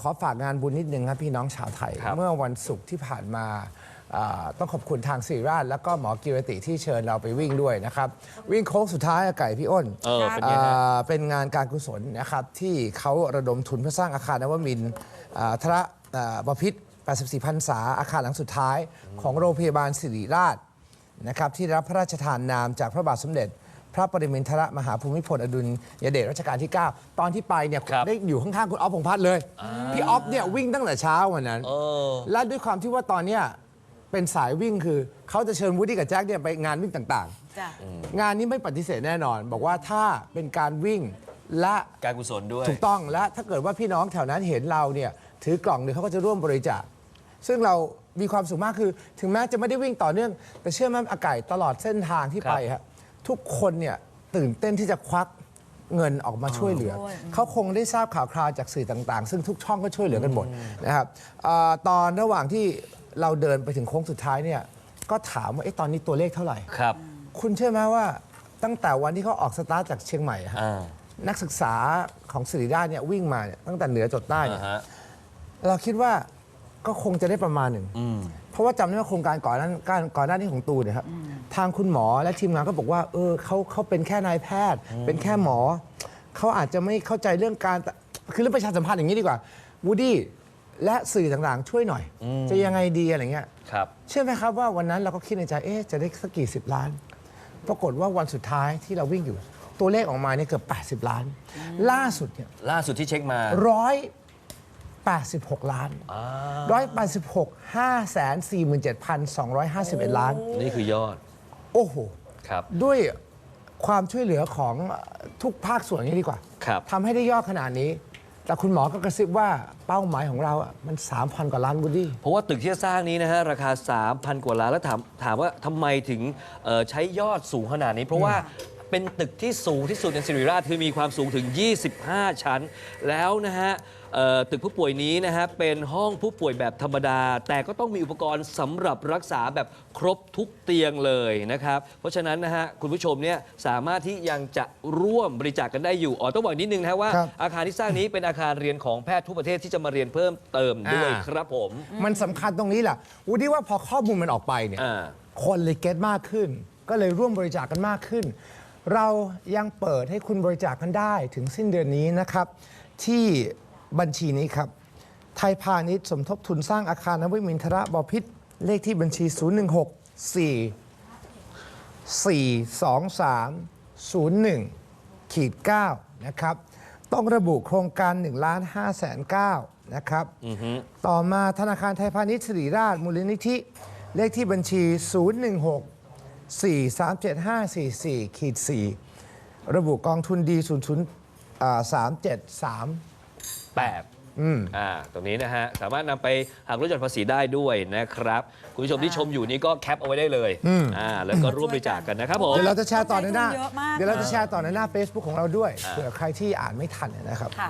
ขอฝากงานบุญนิดนึงครับพี่น้องชาวไทยครับเมื่อวันศุกร์ที่ผ่านมาอ่าต้องขอบคุณทางศิริราช แล้วก็หมอกิรติที่เชิญเราไปวิ่งด้วยนะครับ วิ่งโค้งสุดท้ายอะไก่พี่อ้นเออเป็นไงฮะ อ่าเป็นงานการกุศลนะครับ ที่เขาระดมทุนเพื่อสร้างอาคารนวมินทร์อ่าทระอ่าบพิษ84พรรษาอาคารหลังสุดท้ายของโรงพยาบาลศิริราชนะครับที่ได้รับพระราชทานนามจากพระบาทสมเด็จ พระปรมินทรมหาภูมิพลอดุลยเดชรัชกาลที่ 9 ตอนที่ไปเนี่ยครับได้อยู่ข้างๆคุณออฟพงษ์พัฒน์เลย พี่ออฟเนี่ยวิ่งตั้งแต่เช้าวันนั้น เออ และด้วยความที่ว่าตอนเนี้ยเป็นสายวิ่งคือเขาจะเชิญวูดดี้กับแจ็คเนี่ยไปงานวิ่งต่างจ้ะ ๆ งานนี้ไม่ปฏิเสธแน่นอน บอกว่าถ้าเป็นการวิ่งและ การกุศลด้วย ถูกต้องและถ้าเกิดว่าพี่น้องแถวนั้นเห็นเราเนี่ยถือกล่องเนี่ยเขาก็จะร่วมบริจาคซึ่งเรามีความสุขมากคือ ถึงแม้จะไม่ได้วิ่งต่อเนื่อง แต่เชื่อไหมอากาศตลอดเส้นทางที่ครับไปฮะ ทุกคนเนี่ยตื่นเต้นที่จะควักเงินออกมาช่วยเหลือช่วยเขาคงได้ทราบข่าวคราวจากสื่อต่างๆ ซึ่งทุกช่องก็ช่วยเหลือกันหมดนะครับเออตอนระหว่างที่เราเดินไปถึงโค้งสุดท้ายเนี่ยก็ถามว่าเอ๊ะตอนนี้ตัวเลขเท่าไหร่ ครับ คุณเชื่อไหมว่าตั้งแต่วันที่เขาออกสตาร์ทจากเชียงใหม่ฮะอ่า นักศึกษาของศิริราชเนี่ยวิ่งมาเนี่ยตั้งแต่เหนือจดใต้เนี่ยอ่าฮะ เราคิดว่าก็คงจะได้ประมาณหนึ่งอืมเพราะว่าจำได้ว่าโครงการก่อนนั้นการก่อนหน้านี้ของตูนเนี่ยครับ ทางคุณหมอและทีมงานก็บอกว่า เออเขาเขาเป็นแค่นายแพทย์ เป็นแค่หมอ เขาอาจจะไม่เข้าใจเรื่องการคือเรื่องประชาสัมพันธ์อย่างนี้ดีกว่าวูดี้และสื่อต่างๆ ช่วยหน่อย จะยังไงดีอะไรเงี้ยครับเชื่อไหมครับว่าวันนั้นเราก็คิดในใจเอ๊ะจะได้สักกี่สิบล้าน ปรากฏว่าวันสุดท้ายที่เราวิ่งอยู่ ตัวเลขออกมาเนี่ยเกือบ80 ล้าน ล่าสุดเนี่ยล่าสุดที่เช็คมาร้อยแปดสิบหกล้านร้อยแปดสิบหกห้าแสนสี่หมื่นเจ็ดพันสองร้อยห้าสิบเอ็ดล้าน นี่คือยอด โอ้โห ครับ ด้วยความช่วยเหลือของทุกภาคส่วนนี้ดีกว่าครับ ทำให้ได้ยอดขนาดนี้ แต่คุณหมอก็กระซิบว่าเป้าหมายของเราอะมัน 3,000 กว่าล้านบูดี้ เพราะว่าตึกที่จะสร้างนี้นะฮะ ราคา 3,000 กว่าล้านแล้วถามถามว่าทำไมถึงเอ่อใช้ยอดสูงขนาดนี้ เพราะว่า เป็นตึกที่สูงที่สุดในสิริราชคือมีความสูงถึง 25 ชั้น แล้วนะฮะเอ่อตึกผู้ป่วยนี้นะฮะเป็นห้องผู้ป่วยแบบธรรมดา แต่ก็ต้องมีอุปกรณ์สำหรับรักษาแบบครบทุกเตียงเลยนะครับ เพราะฉะนั้นนะฮะคุณผู้ชมเนี่ยสามารถที่ยังจะร่วมบริจาคกันได้อยู่อ๋อต้องบอกนิดนึงนะฮะว่าครับอาคารที่สร้างนี้เป็นอาคารเรียนของแพทย์ทุกประเทศที่จะมาเรียนเพิ่มเติมด้วยอ่าครับผม มันสำคัญตรงนี้แหละวูดี้ว่าพอข้อมูลมันออกไปเนี่ยอ่าคนเลยเก็ตมากขึ้น ก็เลยร่วมบริจาคกันมากขึ้น เรายังเปิดให้คุณบริจาคกันได้ถึงสิ้นเดือนนี้นะครับ ที่บัญชีนี้ครับ ไทยพาณิชย์สมทบทุนสร้างอาคารนวิมินทรบพิษเลขที่บัญชี 016 4 423 01ขีด9นะครับ ต้องระบุโครงการ1ล้าน5แสน9นะครับ ต่อมาธนาคารไทยพาณิชย์สิริราชมูลนิธิ เลขที่บัญชี 016 4 3 7 5 4 4ขีด4ระบุกองทุนดี00อ่า373 8อ่าตรงนี้นะฮะ สามารถนำไปหักลดหย่อนภาษีได้ด้วยนะครับ คุณผู้ชมที่ชมอยู่นี่ก็แคปเอาไว้ได้เลยอ่าแล้วก็ร่วมบริจาคกันนะครับผม เดี๋ยวเราจะแชร์ต่อในหน้า เยอะมาก เดี๋ยวเราจะแชร์ต่อในหน้า Facebook ของเราด้วยเผื่อใครที่อ่านไม่ทันนะครับ ค่ะ